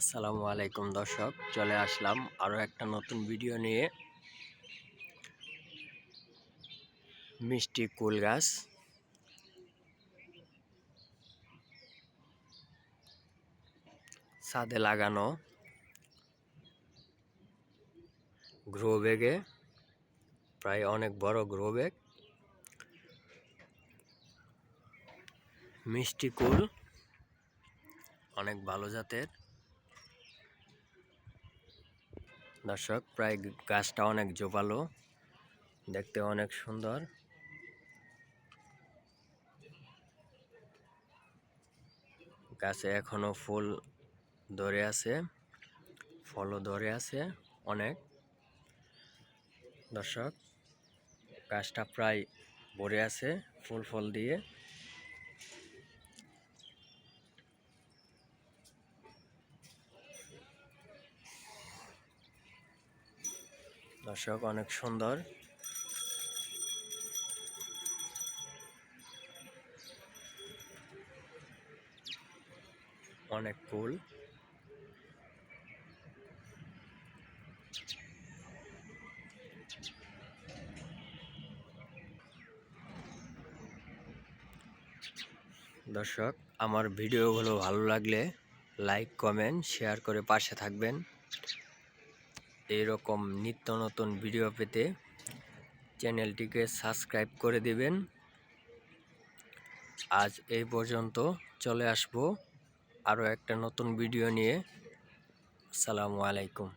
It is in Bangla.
আসসালামু আলাইকুম দর্শক, চলে আসলাম আরও একটা নতুন ভিডিও নিয়ে। মিষ্টি কুল গাছ। ছাদে লাগানো। গ্রো প্রায় অনেক বড় গ্রো মিষ্টি কুল। অনেক ভালো জাতের। দর্শক, প্রায় গাছটা অনেক জোপালো দেখতে অনেক সুন্দর। গাছে এখনও ফুল ধরে আছে, ফলও ধরে আছে অনেক। দর্শক, গাছটা প্রায় ভরে আছে ফুল ফল দিয়ে। দর্শক, অনেক সুন্দর। অনেক কুল দর্শক, আমার ভিডিওগুলো ভালো লাগলে লাইক, কমেন্ট, শেয়ার করে পাশে থাকবেন। এইরকম নিত্য নতুন ভিডিও পেতে চ্যানেলটিকে সাবস্ক্রাইব করে দিবেন। আজ এই পর্যন্ত চলে আসব আরও একটা নতুন ভিডিও নিয়ে। আসসালামু আলাইকুম।